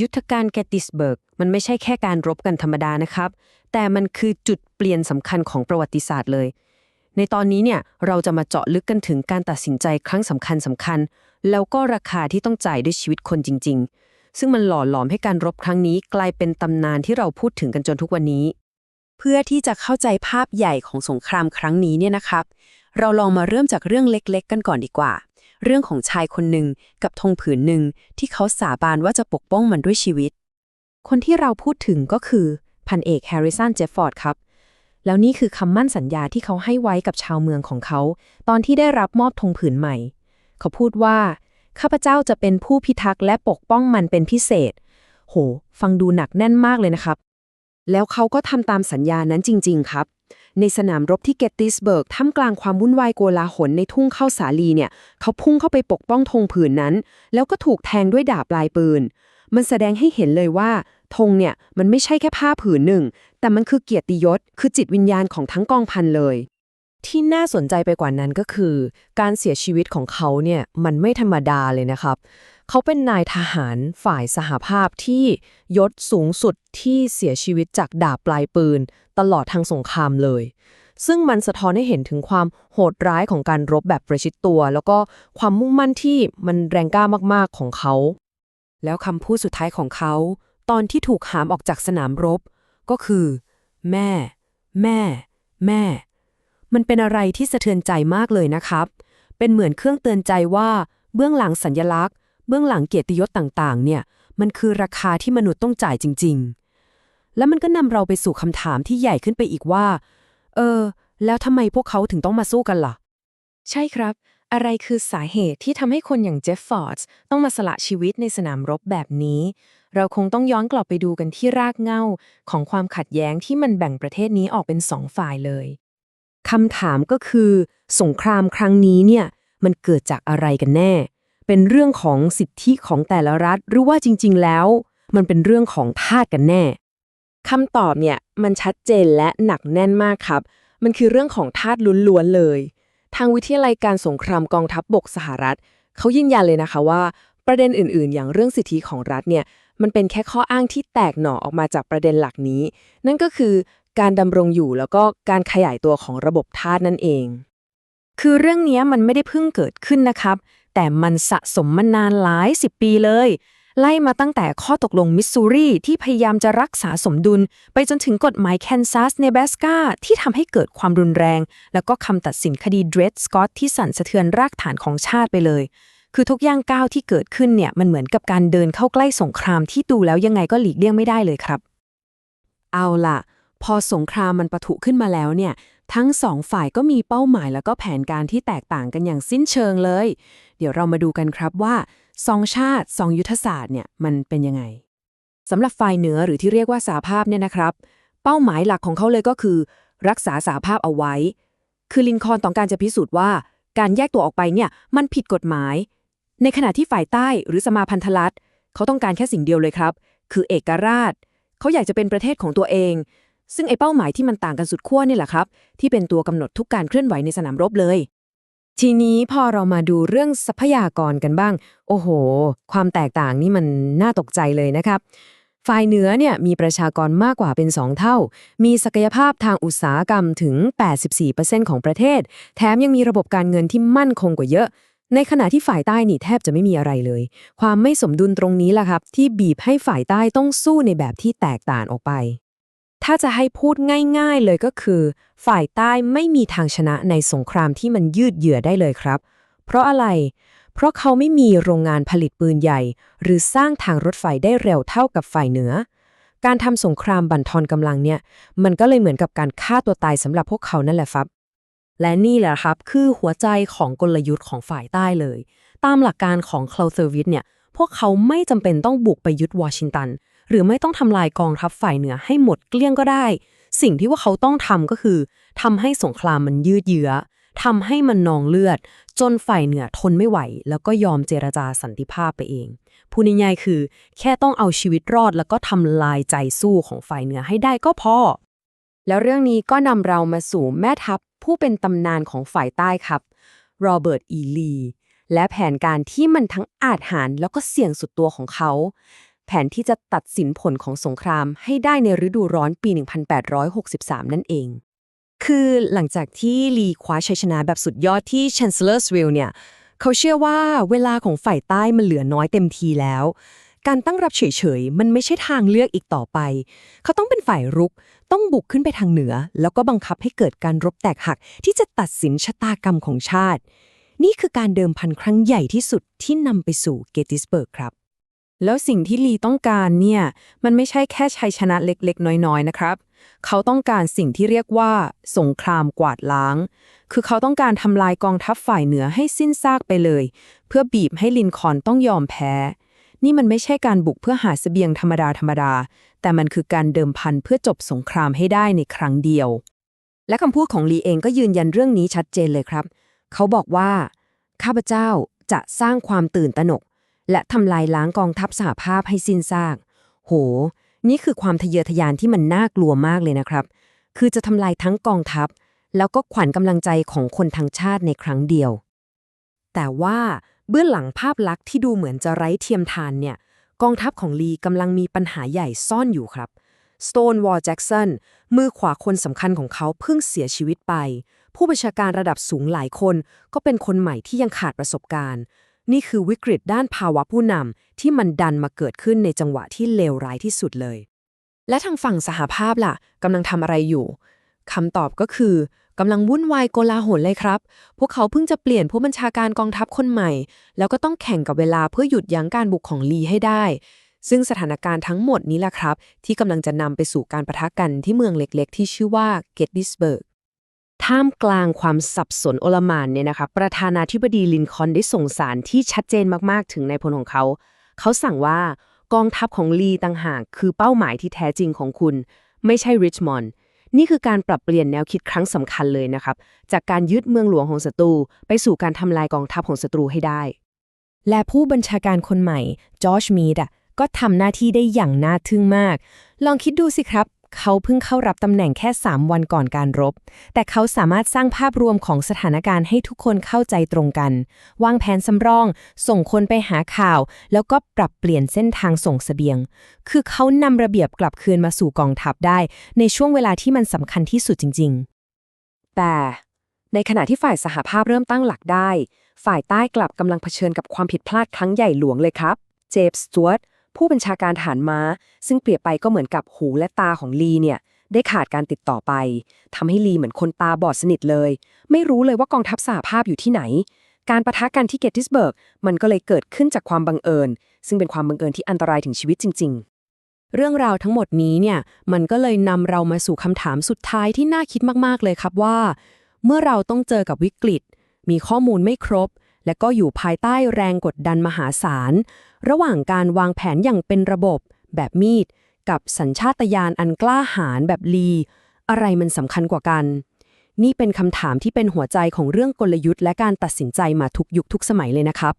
ยุทธการแกติสเบิร์กมันไม่ใช่แค่การรบกันธรรมดานะครับ แต่มันคือจุดเปลี่ยนสำคัญของประวัติศาสตร์เลย ในตอนนี้เนี่ยเราจะมาเจาะลึกกันถึงการตัดสินใจครั้งสำคัญสำคัญ แล้วก็ราคาที่ต้องจ่ายด้วยชีวิตคนจริง ๆ ซึ่งมันหล่อหลอมให้การรบครั้งนี้ กลายเป็นตำนานที่เราพูดถึงกันจนทุกวันนี้ เพื่อที่จะเข้าใจภาพใหญ่ของสงครามครั้งนี้เนี่ยนะครับ เราลองมาเริ่มจากเรื่องเล็ก ๆ กันก่อนดีกว่า เรื่องของชายคนหนึ่งกับธงผืนหนึ่งที่เขาสาบานว่าจะปกป้องมันด้วยชีวิต คนที่เราพูดถึงก็คือพันเอกแฮร์ริสันเจฟฟอร์ดครับ แล้วนี่คือคำมั่นสัญญาที่เขาให้ไว้กับชาวเมืองของเขา ตอนที่ได้รับมอบธงผืนใหม่ เขาพูดว่า ข้าพเจ้าจะเป็นผู้พิทักษ์และปกป้องมันเป็นพิเศษ โห ฟังดูหนักแน่นมากเลยนะครับ แล้วเขาก็ทำตามสัญญานั้นจริง ๆ ครับ ในสนามรบที่เกตติสเบิร์กท่ามกลางความวุ่นวายโกลาหลในทุ่งข้าวสาลีเนี่ย เขาพุ่งเข้าไปปกป้องธงผืนนั้น แล้วก็ถูกแทงด้วยดาบปลายปืน มันแสดงให้เห็นเลยว่าธงเนี่ยมันไม่ใช่แค่ผ้าผืนหนึ่ง แต่มันคือเกียรติยศ คือจิตวิญญาณของทั้งกองพันเลย ที่น่าสนใจไปกว่านั้นก็คือ การเสียชีวิตของเขาเนี่ยมันไม่ธรรมดาเลยนะครับ เขาเป็นนายทหารฝ่ายสหภาพที่ยศสูงสุดที่เสียชีวิตจากดาบปลายปืน ตลอดทางสงครามเลย ซึ่งมันสะท้อนให้เห็นถึงความโหดร้ายของการรบแบบประชิดตัว แล้วก็ความมุ่งมั่นที่มันแรงกล้ามากๆของเขา แล้วคำพูดสุดท้ายของเขา ตอนที่ถูกหามออกจากสนามรบ ก็คือ แม่ แม่ แม่ มันเป็นอะไรที่สะเทือนใจมากเลยนะครับ เป็นเหมือนเครื่องเตือนใจว่า เบื้องหลังสัญญลักษณ์ เบื้องหลังเกียรติยศต่างๆ เนี่ย มันคือราคาที่มนุษย์ต้องจ่ายจริง ๆ แล้วมันก็นำเราไปสู่คำถามที่ใหญ่ขึ้นไปอีกว่า เออ แล้วทำไมพวกเขาถึงต้องมาสู้กันล่ะ ใช่ครับ อะไรคือสาเหตุที่ทำให้คนอย่างเจฟฟอร์ดต้องมาสละชีวิตในสนามรบแบบนี้ เราคงต้องย้อนกลับไปดูกันที่รากเหง้าของความขัดแย้งที่มันแบ่งประเทศนี้ออกเป็นสองฝ่ายเลย คำถามก็คือ สงครามครั้งนี้เนี่ยมันเกิดจากอะไรกันแน่ เป็นเรื่องของสิทธิของแต่ละรัฐ หรือว่าจริง ๆ แล้ว มันเป็นเรื่องของทาสกันแน่คำตอบเนี่ยมันชัดเจนและหนักแน่นมากครับ มันคือเรื่องของทาสล้วนๆเลย ทางวิทยาลัยการสงครามกองทัพบบกสหรัฐ เขายืนยันเลยนะคะว่า ประเด็นอื่นๆ อย่างเรื่องสิทธิของรัฐเนี่ยมันเป็นแค่ข้ออ้างที่แตกหน่อออกมาจากประเด็นหลักนี้ นั่นก็คือ การดำรงอยู่แล้วก็การขยายตัวของระบบทาสนั่นเอง คือเรื่องนี้มันไม่ได้เพิ่งเกิดขึ้นนะครับ แต่มันสะสมมานานหลายสิบปีเลย ไล่มาตั้งแต่ข้อตกลงมิสซูรีที่พยายามจะรักษาสมดุล ไปจนถึงกฎหมายแคนซัสเนบราสกาที่ทำให้เกิดความรุนแรง แล้วก็คำตัดสินคดีเดรดสกอตที่สั่นสะเทือนรากฐานของชาติไปเลย คือทุกย่างก้าวที่เกิดขึ้นเนี่ยมันเหมือนกับการเดินเข้าใกล้สงครามที่ดูแล้วยังไงก็หลีกเลี่ยงไม่ได้เลยครับ เอาล่ะ พอสงครามมันปะทุขึ้นมาแล้วเนี่ย ทั้งสองฝ่ายก็มีเป้าหมายแล้วก็แผนการที่แตกต่างกันอย่างสิ้นเชิงเลย เดี๋ยวเรามาดูกันครับว่าสองชาติสองยุทธศาสตร์เนี่ยมันเป็นยังไงสำหรับฝ่ายเหนือหรือที่เรียกว่าสาภาพเนี่ยนะครับ เป้าหมายหลักของเขาเลยก็คือ รักษาสาภาพเอาไว้ คือลินคอนต้องการจะพิสูจน์ว่า การแยกตัวออกไปเนี่ยมันผิดกฎหมาย ในขณะที่ฝ่ายใต้หรือสมาพันธรัฐเขาต้องการแค่สิ่งเดียวเลยครับ คือเอกราช เขาอยากจะเป็นประเทศของตัวเอง ซึ่งไอ้เป้าหมายที่มันต่างกันสุดขั้วนี่แหละครับ ที่เป็นตัวกำหนดทุกการเคลื่อนไหวในสนามรบเลย ทีนี้พอเรามาดูเรื่องทรัพยากรกันบ้าง โอ้โห ความแตกต่างนี่มันน่าตกใจเลยนะครับฝ่ายเหนือเนี่ยมีประชากรมากกว่าเป็น 2 เท่า มีศักยภาพทางอุตสาหกรรมถึง 84%ของประเทศ แถมยังมีระบบการเงินที่มั่นคงกว่าเยอะ ในขณะที่ฝ่ายใต้นี่แทบจะไม่มีอะไรเลย ความไม่สมดุลตรงนี้แหละครับ ที่บีบให้ฝ่ายใต้ต้องสู้ในแบบที่แตกต่างออกไป ถ้าจะให้พูดง่ายๆเลยก็คือ ฝ่ายใต้ไม่มีทางชนะในสงครามที่มันยืดเยื้อได้เลยครับ เพราะอะไร เพราะเขาไม่มีโรงงานผลิตปืนใหญ่ หรือสร้างทางรถไฟได้เร็วเท่ากับฝ่ายเหนือ การทำสงครามบั่นทอนกำลังเนี่ย มันก็เลยเหมือนกับการฆ่าตัวตายสำหรับพวกเขานั่นแหละครับ และนี่แหละครับคือหัวใจของกลยุทธ์ของฝ่ายใต้เลย ตามหลักการของคลาวเซอร์วิทเนี่ย พวกเขาไม่จำเป็นต้องบุกไปยึดวอชิงตัน หรือไม่ต้องทำลายกองทัพฝ่ายเหนือให้หมดเกลี้ยงก็ได้ สิ่งที่ว่าเขาต้องทำก็คือทำให้สงครามมันยืดเยื้อทำให้มันนองเลือด จนฝ่ายเหนือทนไม่ไหว แล้วก็ยอมเจรจาสันติภาพไปเองพูดง่ายๆคือ แค่ต้องเอาชีวิตรอดแล้วก็ทำลายใจสู้ของฝ่ายเหนือให้ได้ก็พอ แล้วเรื่องนี้ก็นำเรามาสู่แม่ทัพผู้เป็นตำนานของฝ่ายใต้ครับโรเบิร์ตอีลีและแผนการที่มันทั้งอาจหารแล้วก็เสี่ยงสุดตัวของเขา ผนที่จะตัดสินผลของสงครามให้ได้ในฤดูร้อนปี 1863 นั่นเอง คือหลังจากที่ลีคว้าชัยชนะแบบสุดยอดที่ Chancellorsville เนี่ย เขาเชื่อว่าเวลาของฝ่ายใต้มันเหลือน้อยเต็มทีแล้ว การตั้งรับเฉยๆ มันไม่ใช่ทางเลือกอีกต่อไป เขาต้องเป็นฝ่ายรุก ต้องบุกขึ้นไปทางเหนือ แล้วก็บังคับให้เกิดการรบแตกหักที่จะตัดสินชะตากรรมของชาติ นี่คือการเดิมพันครั้งใหญ่ที่สุดที่นำไปสู่เกติสเบิร์กครับ แล้วสิ่งที่ลีต้องการเนี่ย มันไม่ใช่แค่ชัยชนะเล็กๆ น้อยๆ นะครับ เขาต้องการสิ่งที่เรียกว่า สงครามกวาดล้าง คือเขาต้องการทำลายกองทัพฝ่ายเหนือให้สิ้นซากไปเลย เพื่อบีบให้ลินคอนต้องยอมแพ้ นี่มันไม่ใช่การบุกเพื่อหาเสบียงธรรมดาธรรมดา แต่มันคือการเดิมพันเพื่อจบสงครามให้ได้ในครั้งเดียว และคำพูดของลีเองก็ยืนยันเรื่องนี้ชัดเจนเลยครับ เขาบอกว่า ข้าพเจ้าจะสร้างความตื่นตระหนก และทำลายล้างกองทัพสหภาพให้สิ้นซาก โห นี่คือความทะเยอทะยานที่มันน่ากลัวมากเลยนะครับ คือจะทำลายทั้งกองทัพ แล้วก็ขวัญกำลังใจของคนทั้งชาติในครั้งเดียว แต่ว่าเบื้องหลังภาพลักษณ์ที่ดูเหมือนจะไร้เทียมทานเนี่ย กองทัพของลีกำลังมีปัญหาใหญ่ซ่อนอยู่ครับ Stonewall Jackson มือขวาคนสำคัญของเขาเพิ่งเสียชีวิตไป ผู้บัญชาการระดับสูงหลายคนก็เป็นคนใหม่ที่ยังขาดประสบการณ์ นี่คือวิกฤตด้านภาวะผู้นำที่มันดันมาเกิดขึ้นในจังหวะที่เลวร้ายที่สุดเลย และทางฝั่งสหภาพล่ะกำลังทำอะไรอยู่คำตอบก็คือกำลังวุ่นวายโกลาหลเลยครับ พวกเขาเพิ่งจะเปลี่ยนผู้บัญชาการกองทัพคนใหม่ แล้วก็ต้องแข่งกับเวลาเพื่อหยุดยั้งการบุกของลีให้ได้ ซึ่งสถานการณ์ทั้งหมดนี้แหละครับ ที่กำลังจะนำไปสู่การประทะกันที่เมืองเล็กๆ ที่ชื่อว่าเกตติสเบิร์ก ท่ามกลางความสับสนโอลมานเนี่ยนะคะ ประธานาธิบดีลินคอนได้ส่งสารที่ชัดเจนมากๆ ถึงในายพลของเขา เขาสั่งว่ากองทัพของลีต่างหาก คือเป้าหมายที่แท้จริงของคุณ ไม่ใช่ริชมอนด์นี่คือการปรับเปลี่ยนแนวคิดครั้งสำคัญเลยนะครับ จากการยึดเมืองหลวงของศัตรู ไปสู่การทำลายกองทัพของศัตรูให้ได้ และผู้บัญชาการคนใหม่จอร์จมีดอะก็ทำหน้าที่ได้อย่างน่าทึ่งมาก ลองคิดดูสิครับ เขาเพิ่งเข้ารับตำแหน่งแค่ 3 วันก่อนการรบ แต่เขาสามารถสร้างภาพรวมของสถานการณ์ให้ทุกคนเข้าใจตรงกัน วางแผนสำรอง ส่งคนไปหาข่าว แล้วก็ปรับเปลี่ยนเส้นทางส่งเสบียง คือเขานำระเบียบกลับคืนมาสู่กองทัพได้ ในช่วงเวลาที่มันสำคัญที่สุดจริง ๆ แต่ในขณะที่ฝ่ายสหภาพเริ่มตั้งหลักได้ ฝ่ายใต้กลับกำลังเผชิญกับความผิดพลาดครั้งใหญ่หลวงเลยครับ เจฟส์สจวต ผู้บัญชาการฐานม้า ซึ่งเปรียบไปก็เหมือนกับหูและตาของลีเนี่ย ได้ขาดการติดต่อไปทำให้ลีเหมือนคนตาบอดสนิทเลย ไม่รู้เลยว่ากองทัพสหภาพอยู่ที่ไหน การประทะกันที่เกตติสเบิร์กมันก็เลยเกิดขึ้นจากความบังเอิญ ซึ่งเป็นความบังเอิญที่อันตรายถึงชีวิตจริง ๆเรื่องราวทั้งหมดนี้เนี่ยมันก็เลยนำเรามาสู่คำถามสุดท้ายที่น่าคิดมาก ๆ เลยครับว่า เมื่อเราต้องเจอกับวิกฤต มีข้อมูลไม่ครบ และก็อยู่ภายใต้แรงกดดันมหาศาล ระหว่างการวางแผนอย่างเป็นระบบแบบมีด กับสัญชาตญาณอันกล้าหาญแบบลี อะไรมันสำคัญกว่ากัน นี่เป็นคำถามที่เป็นหัวใจของเรื่องกลยุทธ์และการตัดสินใจมาทุกยุคทุกสมัยเลยนะครับ